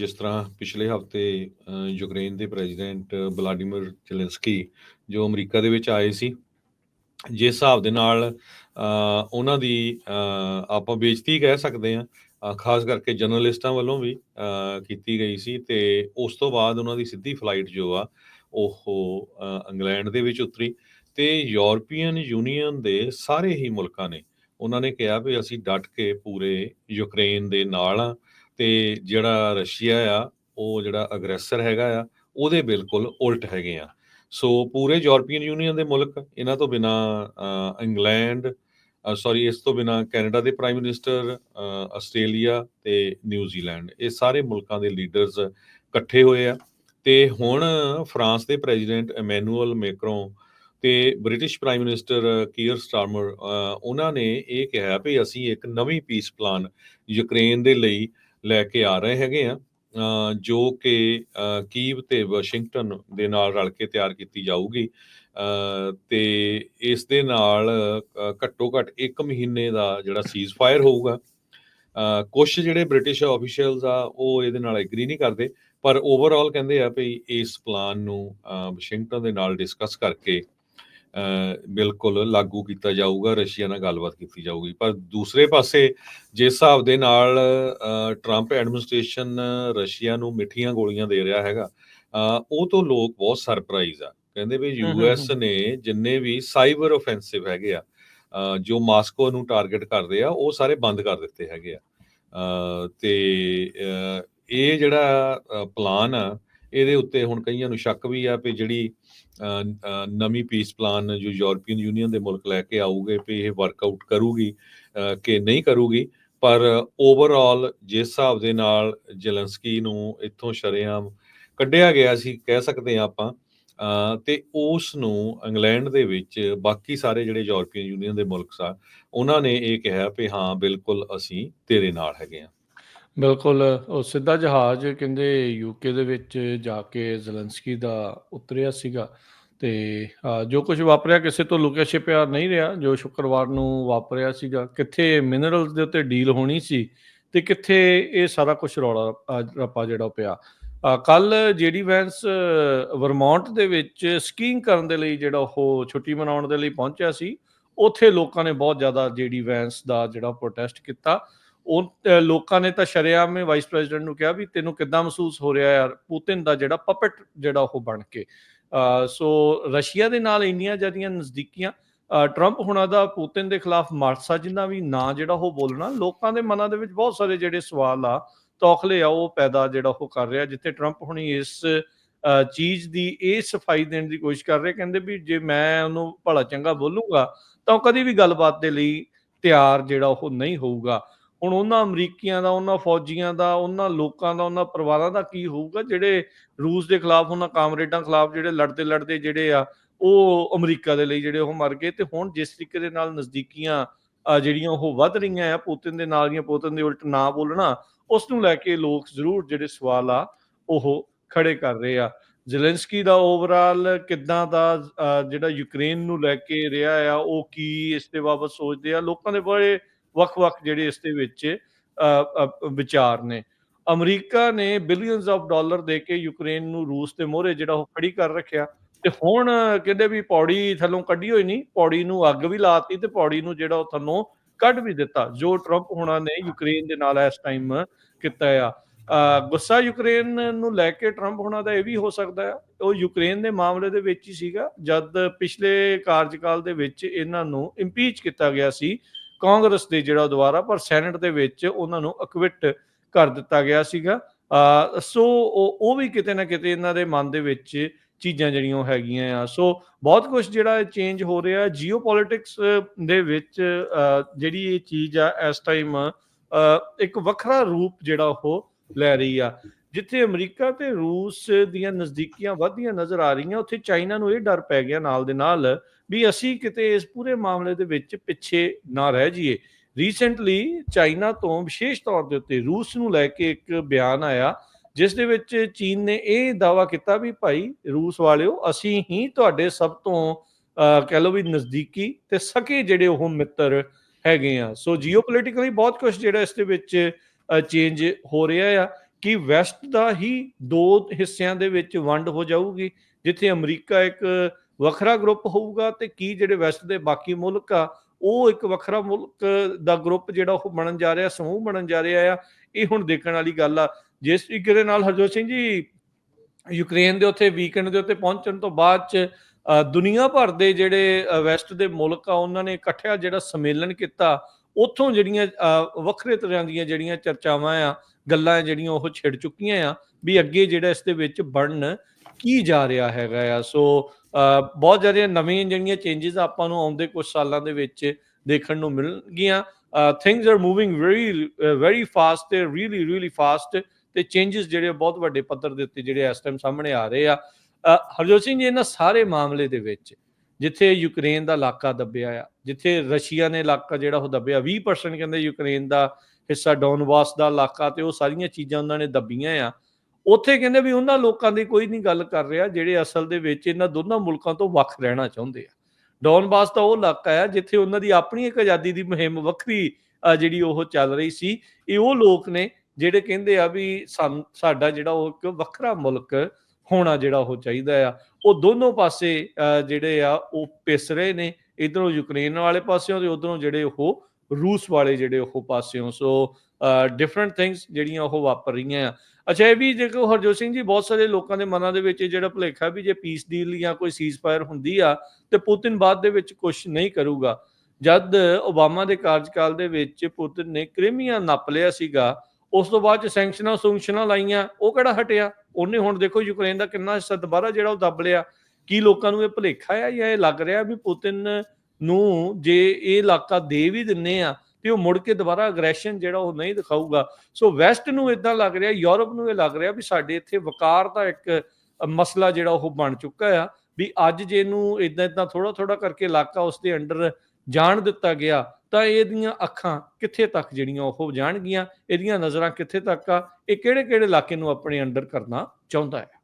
ਜਿਸ ਤਰ੍ਹਾਂ ਪਿਛਲੇ ਹਫ਼ਤੇ ਯੂਕਰੇਨ ਦੇ ਪ੍ਰੈਜ਼ੀਡੈਂਟ ਵਲਾਡੀਮਿਰ ਜ਼ੈਲੈਂਸਕੀ, ਜੋ ਅਮਰੀਕਾ ਦੇ ਵਿੱਚ ਆਏ ਸੀ, ਜਿਸ ਹਿਸਾਬ ਦੇ ਨਾਲ ਉਹਨਾਂ ਦੀ ਆਪਾਂ ਬੇਇੱਜ਼ਤੀ ਕਹਿ ਸਕਦੇ ਹਾਂ ਖਾਸ ਕਰਕੇ ਜਰਨਲਿਸਟਾਂ ਵੱਲੋਂ ਵੀ ਕੀਤੀ ਗਈ ਸੀ ਤੇ ਉਸ ਤੋਂ ਬਾਅਦ ਉਹਨਾਂ ਦੀ ਸਿੱਧੀ ਫਲਾਈਟ ਜੋ ਆ, ਉਹ ਇੰਗਲੈਂਡ ਦੇ ਵਿੱਚ ਉਤਰੀ ਤੇ ਯੂਰਪੀਅਨ ਯੂਨੀਅਨ ਦੇ ਸਾਰੇ ਹੀ ਮੁਲਕਾਂ ਨੇ, ਉਹਨਾਂ ਨੇ ਕਿਹਾ ਵੀ ਅਸੀਂ ਡਟ ਕੇ ਪੂਰੇ ਯੂਕਰੇਨ ਦੇ ਨਾਲ ਆ ਤੇ ਜਿਹੜਾ ਰਸ਼ੀਆ ਆ, ਉਹ ਜਿਹੜਾ ਅਗਰੈਸਰ ਹੈਗਾ ਆ, ਉਹਦੇ ਬਿਲਕੁਲ ਉਲਟ ਹੈਗੇ ਆ। ਸੋ ਪੂਰੇ ਯੂਰਪੀਅਨ ਯੂਨੀਅਨ ਦੇ ਮੁਲਕ, ਇਹਨਾਂ ਤੋਂ ਬਿਨਾ ਇੰਗਲੈਂਡ ਸੌਰੀ ਇਸ ਤੋਂ ਬਿਨਾ ਕੈਨੇਡਾ ਦੇ ਪ੍ਰਾਈਮ ਮਿਨਿਸਟਰ ਆਸਟ੍ਰੇਲੀਆ ਤੇ ਨਿਊਜ਼ੀਲੈਂਡ ਇਹ ਸਾਰੇ ਮੁਲਕਾਂ ਦੇ ਲੀਡਰਸ ਇਕੱਠੇ ਹੋਏ ਆ। ਤੇ ਹੁਣ ਫਰਾਂਸ ਦੇ ਪ੍ਰੈਜ਼ੀਡੈਂਟ ਇਮੈਨੂਅਲ ਮੈਕਰੋਂ ਤੇ British prime minister Keir Starmer ਉਹਨਾਂ ਨੇ ਇਹ ਕਿਹਾ ਵੀ ਅਸੀਂ ਇੱਕ ਨਵੀਂ ਪੀਸ ਪਲਾਨ ਯੂਕਰੇਨ ਦੇ ਲਈ ਲੈ ਕੇ ਆ ਰਹੇ ਹੈਗੇ ਆ। ਜੋ ਕਿ ਕੀਵ ਤੇ ਵਾਸ਼ਿੰਗਟਨ ਦੇ ਨਾਲ ਰਲ ਕੇ ਤਿਆਰ ਕੀਤੀ ਜਾਊਗੀ। ਤੇ ਇਸ ਦੇ ਨਾਲ ਘੱਟੋ ਘੱਟ 1 ਮਹੀਨੇ ਦਾ ਜਿਹੜਾ ਸੀਜ਼ ਫਾਇਰ ਹੋਊਗਾ। ਕੁਝ ਜਿਹੜੇ ਬ੍ਰਿਟਿਸ਼ ਆਫੀਸ਼ੀਅਲਸ ਆ ਉਹ ਇਹਦੇ ਨਾਲ ਐਗਰੀ ਨਹੀਂ ਕਰਦੇ। ਪਰ ਓਵਰਆਲ ਕਹਿੰਦੇ ਆ ਵੀ ਇਸ ਪਲਾਨ ਨੂੰ ਵਾਸ਼ਿੰਗਟਨ ਦੇ ਨਾਲ ਡਿਸਕਸ ਕਰਕੇ ਬਿਲਕੁਲ ਲਾਗੂ ਕੀਤਾ ਜਾਊਗਾ ਰਸ਼ੀਆ ਨਾਲ ਗੱਲਬਾਤ ਕੀਤੀ ਜਾਊਗੀ। ਪਰ ਦੂਸਰੇ ਪਾਸੇ ਜਿਸ ਹਿਸਾਬ ਦੇ ਨਾਲ ਟਰੰਪ ਐਡਮਿਨਿਸਟ੍ਰੇਸ਼ਨ ਰਸ਼ੀਆ ਨੂੰ ਮਿੱਠੀਆਂ ਗੋਲੀਆਂ ਦੇ ਰਿਹਾ ਹੈਗਾ ਉਹ ਤੋਂ ਲੋਕ ਬਹੁਤ ਸਰਪ੍ਰਾਈਜ਼ ਆ। ਕਹਿੰਦੇ ਵੀ ਹੂੰ, ਯੂਐਸ। ਨੇ ਜਿੰਨੇ ਵੀ ਸਾਈਬਰ ਆਫੈਂਸਿਵ ਹੈਗੇ ਆ ਜੋ ਮਾਸਕੋ ਨੂੰ ਟਾਰਗੇਟ ਕਰਦੇ ਆ ਉਹ ਸਾਰੇ ਬੰਦ ਕਰ ਦਿੱਤੇ ਹੈਗੇ ਆ। ਤੇ ਇਹ ਜਿਹੜਾ ਪਲਾਨ ਆ ਇਹਦੇ ਉੱਤੇ ਹੁਣ ਕਈਆਂ ਨੂੰ ਸ਼ੱਕ ਵੀ ਆ ਵੀ ਜਿਹੜੀ ਨਵੀਂ ਪੀਸ ਪਲਾਨ ਜੋ ਯੂਰਪੀਅਨ ਯੂਨੀਅਨ ਦੇ ਮੁਲਕ ਲੈ ਕੇ ਆਊਗੇ ਵੀ ਇਹ ਵਰਕਆਊਟ ਕਰੂਗੀ ਕਿ ਨਹੀਂ ਕਰੂਗੀ ਪਰ ਓਵਰਆਲ ਜਿਸ ਹਿਸਾਬ ਦੇ ਨਾਲ ਜ਼ੈਲੈਂਸਕੀ ਨੂੰ ਇੱਥੋਂ ਸ਼ਰੇਆਮ ਕੱਢਿਆ ਗਿਆ ਸੀ ਕਹਿ ਸਕਦੇ ਹਾਂ ਆਪਾਂ ਅ, ਤੇ ਉਸ ਨੂੰ ਇੰਗਲੈਂਡ ਦੇ ਵਿੱਚ ਬਾਕੀ ਸਾਰੇ ਜਿਹੜੇ ਯੂਰਪੀਅਨ ਯੂਨੀਅਨ ਦੇ ਮੁਲਕ ਸਾ ਉਹਨਾਂ ਨੇ ਇਹ ਕਿਹਾ ਵੀ ਹਾਂ ਬਿਲਕੁਲ ਅਸੀਂ ਤੇਰੇ ਨਾਲ ਹੈਗੇ ਆ ਬਿਲਕੁਲ, ਉਹ ਸਿੱਧਾ ਜਹਾਜ਼ ਕਹਿੰਦੇ ਯੂਕੇ ਦੇ ਵਿੱਚ ਜਾ ਕੇ ਜ਼ੈਲੈਂਸਕੀ ਦਾ ਉਤਰਿਆ ਸੀਗਾ ਤੇ ਜੋ ਕੁਝ ਵਾਪਰਿਆ ਕਿਸੇ ਤੋਂ ਲੁਕਿਆ ਛਿਪਿਆ ਨਹੀਂ ਰਿਹਾ, ਜੋ ਸ਼ੁੱਕਰਵਾਰ ਨੂੰ ਵਾਪਰਿਆ ਸੀਗਾ, ਕਿੱਥੇ ਮਿਨਰਲਸ ਦੇ ਉੱਤੇ ਡੀਲ ਹੋਣੀ ਸੀ ਤੇ ਕਿੱਥੇ ਇਹ ਸਾਰਾ ਕੁਝ ਰੌਲਾ ਰੱਪਾ ਜਿਹੜਾ ਉਹ ਪਿਆ। ਕੱਲ ਜੀਡੀ ਵੈਂਸ ਵਰਮੌਂਟ ਦੇ ਵਿੱਚ ਸਕੀਇੰਗ ਕਰਨ ਦੇ ਲਈ ਜਿਹੜਾ ਉਹ ਛੁੱਟੀ ਮਨਾਉਣ ਦੇ ਲਈ ਪਹੁੰਚਿਆ ਸੀ, ਉੱਥੇ ਲੋਕਾਂ ਨੇ ਬਹੁਤ ਜ਼ਿਆਦਾ ਜੀਡੀ ਵੈਂਸ ਦਾ ਜਿਹੜਾ ਪ੍ਰੋਟੈਸਟ ਕੀਤਾ। ਉਹ ਲੋਕਾਂ ਨੇ ਤਾਂ ਸ਼ਰੇਆਮ ਹੀ ਵਾਈਸ ਪ੍ਰੈਜ਼ੀਡੈਂਟ ਨੂੰ ਕਿਹਾ ਵੀ ਤੈਨੂੰ ਕਿੱਦਾਂ ਮਹਿਸੂਸ ਹੋ ਰਿਹਾ ਯਾਰ? ਪੁਤਿਨ ਦਾ ਜਿਹੜਾ ਪਪਟ ਜਿਹੜਾ ਉਹ ਬਣ ਕੇ। ਸੋ ਰਸ਼ੀਆ ਦੇ ਨਾਲ ਇੰਨੀਆਂ ਜ਼ਿਆਦੀਆਂ ਨਜ਼ਦੀਕੀਆਂ ਟਰੰਪ ਹੁਣਾਂ ਦਾ ਪੁਤਿਨ ਦੇ ਖਿਲਾਫ ਮਾਰਸਾ ਜਿੰਨਾ ਵੀ ਨਾਂ ਜਿਹੜਾ ਉਹ ਬੋਲਣਾ, ਲੋਕਾਂ ਦੇ ਮਨਾਂ ਦੇ ਵਿੱਚ ਬਹੁਤ ਸਾਰੇ ਜਿਹੜੇ ਸਵਾਲ ਆ, ਤੌਖਲੇ ਆ, ਉਹ ਪੈਦਾ ਜਿਹੜਾ ਉਹ ਕਰ ਰਿਹਾ, ਜਿੱਥੇ ਟਰੰਪ ਹੁਣੀ ਇਸ ਚੀਜ਼ ਦੀ ਇਹ ਸਫ਼ਾਈ ਦੇਣ ਦੀ ਕੋਸ਼ਿਸ਼ ਕਰ ਰਹੇ, ਕਹਿੰਦੇ ਵੀ ਜੇ ਮੈਂ ਉਹਨੂੰ ਭਲਾ ਚੰਗਾ ਬੋਲੂਗਾ, ਤਾਂ ਉਹ ਕਦੀ ਵੀ ਗੱਲਬਾਤ ਦੇ ਲਈ ਤਿਆਰ ਜਿਹੜਾ ਉਹ ਨਹੀਂ ਹੋਊਗਾ। ਹੁਣ ਉਹਨਾਂ ਅਮਰੀਕੀਆਂ ਦਾ, ਉਹਨਾਂ ਫੌਜੀਆਂ ਦਾ, ਉਹਨਾਂ ਲੋਕਾਂ ਦਾ, ਉਹਨਾਂ ਪਰਿਵਾਰਾਂ ਦਾ ਕੀ ਹੋਊਗਾ? ਜਿਹੜੇ ਰੂਸ ਦੇ ਖਿਲਾਫ, ਉਹਨਾਂ ਕਾਮਰੇਡਾਂ ਖਿਲਾਫ ਜਿਹੜੇ ਲੜਦੇ ਲੜਦੇ ਜਿਹੜੇ ਆ, ਉਹ ਅਮਰੀਕਾ ਦੇ ਲਈ ਜਿਹੜੇ ਉਹ ਮਰ ਗਏ ਤੇ ਹੁਣ ਜਿਸ ਤਰੀਕੇ ਦੇ ਨਾਲ ਨਜ਼ਦੀਕੀਆਂ ਜਿਹੜੀਆਂ ਉਹ ਵੱਧ ਰਹੀਆਂ ਆ, ਪੁਤਿਨ ਦੇ ਨਾਲ ਜਾਂ ਪੁਤਿਨ ਦੇ ਉਲਟ ਨਾ ਬੋਲਣਾ, ਉਸ ਨੂੰ ਲੈ ਕੇ ਲੋਕ ਜ਼ਰੂਰ ਜਿਹੜੇ ਸਵਾਲ ਆ, ਉਹ ਖੜੇ ਕਰ ਰਹੇ ਆ। ਜ਼ੈਲੈਂਸਕੀ ਦਾ ਓਵਰਆਲ ਕਿੱਦਾਂ ਦਾ ਜਿਹੜਾ ਯੂਕਰੇਨ ਨੂੰ ਲੈ ਕੇ ਰਿਹਾ ਆ, ਉਹ ਕੀ ਇਸ ਦੇ ਬਾਬਤ ਸੋਚਦੇ ਆ? ਲੋਕਾਂ ਦੇ ਬੜੇ ਵੱਖ-ਵੱਖ ਜਿਹੜੇ ਇਸ ਦੇ ਵਿੱਚ ਅ, ਵਿਚਾਰ ਨੇ। ਅਮਰੀਕਾ ਨੇ ਬਿਲੀਅਨਸ ਆਫ ਡਾਲਰ ਦੇ ਕੇ ਯੂਕਰੇਨ ਨੂੰ ਰੂਸ ਦੇ ਮੋਹਰੇ ਜਿਹੜਾ ਉਹ ਖੜੀ ਕਰ ਰੱਖਿਆ ਤੇ ਹੁਣ ਕਹਿੰਦੇ ਵੀ ਪੌੜੀ ਥੱਲੋਂ ਕੱਢੀ ਹੋਈ ਨਹੀਂ ਪੌੜੀ ਨੂੰ ਅੱਗ ਵੀ ਲਾਤੀ ਤੇ ਪੌੜੀ ਨੂੰ ਜਿਹੜਾ ਉਹ ਥੱਲੋਂ ਕੱਢ ਵੀ ਦਿੱਤਾ ਜੋ ਟਰੰਪ ਹੁਣਾਂ ਨੇ ਯੂਕਰੇਨ ਦੇ ਨਾਲ ਇਸ ਟਾਈਮ ਕੀਤਾ ਆ। ਗੁੱਸਾ ਯੂਕਰੇਨ ਨੂੰ ਲੈ ਕੇ ਟਰੰਪ ਹੁਣਾਂ ਦਾ ਇਹ ਵੀ ਹੋ ਸਕਦਾ ਹੈ ਉਹ ਯੂਕਰੇਨ ਦੇ ਮਾਮਲੇ ਦੇ ਵਿੱਚ ਹੀ ਸੀਗਾ ਜਦ ਪਿਛਲੇ ਕਾਰਜਕਾਲ ਦੇ ਵਿੱਚ ਇਹਨਾਂ ਨੂੰ ਇੰਪੀਚ ਕੀਤਾ ਗਿਆ ਸੀ ਕਾਂਗਰਸ ਦੇ ਜਿਹੜਾ ਦੁਆਰਾ, ਪਰ ਸੈਨੇਟ ਦੇ ਵਿੱਚ ਉਹਨਾਂ ਨੂੰ ਅਕਵਿਟ ਕਰ ਦਿੱਤਾ ਗਿਆ ਸੀਗਾ। ਸੋ ਉਹ ਵੀ ਕਿਤੇ ਨਾ ਕਿਤੇ ਇਹਨਾਂ ਦੇ ਮਨ ਦੇ ਵਿੱਚ ਚੀਜ਼ਾਂ ਜਿਹੜੀਆਂ ਉਹ ਹੈਗੀਆਂ ਆ। ਸੋ ਬਹੁਤ ਕੁਝ ਜਿਹੜਾ ਚੇਂਜ ਹੋ ਰਿਹਾ। ਜੀਓਪੋਲਿਟਿਕਸ ਦੇ ਵਿੱਚ ਜਿਹੜੀ ਇਹ ਚੀਜ਼ ਆ, ਇਸ ਟਾਈਮ ਇੱਕ ਵੱਖਰਾ ਰੂਪ ਜਿਹੜਾ ਉਹ ਲੈ ਰਹੀ ਆ। ਜਿੱਥੇ ਅਮਰੀਕਾ ਤੇ ਰੂਸ ਦੀਆਂ ਨਜ਼ਦੀਕੀਆਂ ਵੱਧਦੀਆਂ ਨਜ਼ਰ ਆ ਰਹੀਆਂ, ਉੱਥੇ ਚਾਈਨਾ ਨੂੰ ਇਹ ਡਰ ਪੈ ਗਿਆ ਨਾਲ ਦੇ ਨਾਲ ਵੀ ਅਸੀਂ ਕਿਤੇ ਇਸ ਪੂਰੇ ਮਾਮਲੇ ਦੇ ਵਿੱਚ ਪਿੱਛੇ ਨਾ ਰਹਿ ਜਾਈਏ। ਰੀਸੈਂਟਲੀ ਚਾਈਨਾ ਤੋਂ ਵਿਸ਼ੇਸ਼ ਤੌਰ ਦੇ ਉੱਤੇ ਰੂਸ ਨੂੰ ਲੈ ਕੇ ਇੱਕ ਬਿਆਨ ਆਇਆ, ਜਿਸ ਦੇ ਵਿੱਚ ਚੀਨ ਨੇ ਇਹ ਦਾਵਾ ਕੀਤਾ ਵੀ ਭਾਈ ਰੂਸ ਵਾਲਿਓ, ਅਸੀਂ ਹੀ ਤੁਹਾਡੇ ਸਭ ਤੋਂ ਕਹਿ ਲਓ ਵੀ ਨਜ਼ਦੀਕੀ ਤੇ ਸਕੇ ਜਿਹੜੇ ਉਹ ਮਿੱਤਰ ਹੈਗੇ ਆ। ਸੋ ਜੀਓਪੋਲਿਟਿਕਲੀ ਬਹੁਤ ਕੁਝ ਜਿਹੜਾ ਇਸ ਦੇ ਵਿੱਚ ਚੇਂਜ ਹੋ ਰਿਹਾ ਆ। ਕਿ ਵੈਸਟ ਦਾ ਹੀ ਦੋ ਹਿੱਸਿਆਂ ਦੇ ਵਿੱਚ ਵੰਡ ਹੋ ਜਾਊਗੀ ਜਿੱਥੇ ਅਮਰੀਕਾ ਇੱਕ ਵੱਖਰਾ ਗਰੁੱਪ ਹੋਊਗਾ ਤੇ ਕੀ ਜਿਹੜੇ ਵੈਸਟ ਦੇ ਬਾਕੀ ਮੁਲਕ ਆ ਉਹ ਇੱਕ ਵੱਖਰਾ ਮੁਲਕ ਦਾ ਗਰੁੱਪ ਜਿਹੜਾ ਉਹ ਬਣਨ ਜਾ ਰਿਹਾ ਸਮੂਹ ਬਣਨ ਜਾ ਰਿਹਾ ਆ ਇਹ ਹੁਣ ਦੇਖਣ ਵਾਲੀ ਗੱਲ ਆ। ਜਿਸ ਤਰੀਕੇ ਦੇ ਨਾਲ ਹਰਜੋਤ ਸਿੰਘ ਜੀ ਯੂਕਰੇਨ ਦੇ ਉੱਤੇ ਵੀਕਐਂਡ ਦੇ ਉੱਤੇ ਪਹੁੰਚਣ ਤੋਂ ਬਾਅਦ ਚ ਅ, ਦੁਨੀਆ ਭਰ ਦੇ ਜਿਹੜੇ ਵੈਸਟ ਦੇ ਮੁਲਕ ਆ ਉਹਨਾਂ ਨੇ ਇਕੱਠਿਆ ਜਿਹੜਾ ਸੰਮੇਲਨ ਕੀਤਾ ਉੱਥੋਂ ਜਿਹੜੀਆਂ ਵੱਖਰੇ ਤਰ੍ਹਾਂ ਦੀਆਂ ਜਿਹੜੀਆਂ ਚਰਚਾਵਾਂ ਆ, ਗੱਲਾਂ ਜਿਹੜੀਆਂ ਉਹ ਛਿੜ ਚੁੱਕੀਆਂ ਆ ਵੀ ਅੱਗੇ ਜਿਹੜਾ ਇਸ ਦੇ ਵਿੱਚ ਬਣਨ ਕੀ ਜਾ ਰਿਹਾ ਹੈਗਾ ਆ। ਸੋ ਬਹੁਤ ਜ਼ਿਆਦਾ ਨਵੀਆਂ ਜਿਹੜੀਆਂ ਚੇਂਜਸ ਆਪਾਂ ਨੂੰ ਆਉਂਦੇ ਕੁਝ ਸਾਲਾਂ ਦੇ ਵਿੱਚ ਦੇਖਣ ਨੂੰ ਮਿਲਣਗੀਆਂ। Things are moving very very fast ਤੇ ਰੀਲੀ ਰੀਲੀ ਫਾਸਟ ਤੇ ਚੇਂਜਸ ਜਿਹੜੇ ਬਹੁਤ ਵੱਡੇ ਪੱਧਰ ਦੇ ਉੱਤੇ ਜਿਹੜੇ ਇਸ ਟਾਈਮ ਸਾਹਮਣੇ ਆ ਰਹੇ ਆ। ਹਰਜੋਤ ਸਿੰਘ ਜੀ, ਇਹਨਾਂ ਸਾਰੇ ਮਾਮਲੇ ਦੇ ਵਿੱਚ ਜਿੱਥੇ ਯੂਕਰੇਨ ਦਾ ਇਲਾਕਾ ਦੱਬਿਆ ਆ, ਜਿੱਥੇ ਰਸ਼ੀਆ ਨੇ ਇਲਾਕਾ ਜਿਹੜਾ ਉਹ ਦੱਬਿਆ 20% ਕਹਿੰਦੇ ਯੂਕਰੇਨ ਦਾ ਹਿੱਸਾ ਡੋਨਬਾਸ ਦਾ ਇਲਾਕਾ ਤੇ ਉਹ ਸਾਰੀਆਂ ਚੀਜ਼ਾਂ ਉਹਨਾਂ ਨੇ ਦੱਬੀਆਂ ਆ। ਉੱਥੇ ਕਹਿੰਦੇ ਵੀ ਉਹਨਾਂ ਲੋਕਾਂ ਦੀ ਕੋਈ ਨਹੀਂ ਗੱਲ ਕਰ ਰਿਹਾ ਜਿਹੜੇ ਅਸਲ ਦੇ ਵਿੱਚ ਇਹਨਾਂ ਦੋਨਾਂ ਮੁਲਕਾਂ ਤੋਂ ਵੱਖ ਰਹਿਣਾ ਚਾਹੁੰਦੇ ਆ। ਡੋਨਬਾਸ ਤਾਂ ਉਹ ਇਲਾਕਾ ਆ ਜਿੱਥੇ ਉਹਨਾਂ ਦੀ ਆਪਣੀ ਇੱਕ ਆਜ਼ਾਦੀ ਦੀ ਮੁਹਿੰਮ ਵੱਖਰੀ ਜਿਹੜੀ ਉਹ ਚੱਲ ਰਹੀ ਸੀ, ਇਹ ਉਹ ਲੋਕ ਨੇ ਜਿਹੜੇ ਕਹਿੰਦੇ ਆ ਵੀ ਸਾਨੂੰ ਸਾਡਾ ਜਿਹੜਾ ਉਹ ਇੱਕ ਵੱਖਰਾ ਮੁਲਕ ਹੋਣਾ ਜਿਹੜਾ ਉਹ ਚਾਹੀਦਾ ਆ। ਉਹ ਦੋਨੋਂ ਪਾਸੇ ਜਿਹੜੇ ਆ, ਉਹ ਪਿਸ ਰਹੇ ਨੇ। ਇਧਰੋਂ ਯੂਕਰੇਨ ਵਾਲੇ ਪਾਸਿਓਂ ਤੇ ਉਧਰੋਂ ਜਿਹੜੇ ਉਹ ਰੂਸ ਵਾਲੇ ਜਿਹੜੇ ਉਹ ਪਾਸਿਓਂ। ਸੋ ਡਿਫਰੈਂਟ ਥਿੰਗਸ ਜਿਹੜੀਆਂ ਉਹ ਵਾਪਰ ਰਹੀਆਂ ਆ। ਅੱਛਾ, ਇਹ ਵੀ ਦੇਖੋ, ਹਰਜੋਤ ਸਿੰਘ ਜੀ, ਬਹੁਤ ਸਾਰੇ ਲੋਕਾਂ ਦੇ ਮਨਾਂ ਦੇ ਵਿੱਚ ਇਹ ਜਿਹੜਾ ਭੁਲੇਖਾ ਵੀ ਜੇ ਪੀਸ ਡੀਲ ਜਾਂ ਕੋਈ ਸੀਜ਼ਫਾਇਰ ਹੁੰਦੀ ਆ, ਤੇ ਪੁਤਿਨ ਬਾਅਦ ਦੇ ਵਿੱਚ ਕੁਝ ਨਹੀਂ ਕਰੂਗਾ। ਜਦ ਓਬਾਮਾ ਦੇ ਕਾਰਜਕਾਲ ਦੇ ਵਿੱਚ ਪੁਤਿਨ ਨੇ ਕ੍ਰੀਮੀਆ ਨੱਪ ਲਿਆ ਸੀਗਾ, ਉਸ ਤੋਂ ਬਾਅਦ ਚ ਸੈਂਕਸ਼ਨਾਂ ਸੁੰਕਸ਼ਨਾਂ ਲਾਈਆਂ, ਉਹ ਕਿਹੜਾ ਹਟਿਆ? ਉਹਨੇ ਹੁਣ ਦੇਖੋ ਯੂਕਰੇਨ ਦਾ ਕਿੰਨਾ ਹਿੱਸਾ ਦੁਬਾਰਾ ਜਿਹੜਾ ਉਹ ਦੱਬ ਲਿਆ। ਕੀ ਲੋਕਾਂ ਨੂੰ ਇਹ ਭੁਲੇਖਾ ਆ ਜਾਂ ਇਹ ਲੱਗ ਰਿਹਾ ਵੀ ਪੁਤਿਨ ਨੂੰ ਜੇ ਇਹ ਇਲਾਕਾ ਦੇ ਵੀ ਦਿੰਨੇ ਆ ਤੇ ਉਹ ਮੁੜ ਕੇ ਦੁਬਾਰਾ ਅਗਰੈਸ਼ਨ ਜਿਹੜਾ ਉਹ ਨਹੀਂ ਦਿਖਾਊਗਾ। ਸੋ ਵੈਸਟ ਨੂੰ ਇਦਾਂ ਲੱਗ ਰਿਹਾ ਯੂਰਪ ਨੂੰ ਇਹ ਲੱਗ ਰਿਹਾ ਵੀ ਸਾਡੇ ਇੱਥੇ ਵਕਾਰ ਦਾ ਇੱਕ ਮਸਲਾ ਜਿਹੜਾ ਉਹ ਬਣ ਚੁੱਕਾ ਆ ਵੀ ਅੱਜ ਜੇ ਇਹਨੂੰ ਇਦਾਂ ਇਦਾਂ ਥੋੜਾ ਥੋੜਾ ਕਰਕੇ ਇਲਾਕਾ ਉਸ ਦੇ ਅੰਡਰ ਜਾਣ ਦਿੱਤਾ ਗਿਆ ਤਾਂ ਇਹਦੀਆਂ ਅੱਖਾਂ ਕਿੱਥੇ ਤੱਕ ਜਿਹੜੀਆਂ ਉਹ ਹੋ ਜਾਣਗੀਆਂ, ਇਹਦੀਆਂ ਨਜ਼ਰਾਂ ਕਿੱਥੇ ਤੱਕ ਆ, ਇਹ ਕਿਹੜੇ ਕਿਹੜੇ ਇਲਾਕੇ ਨੂੰ ਆਪਣੇ ਅੰਡਰ ਕਰਨਾ ਚਾਹੁੰਦਾ ਹੈ?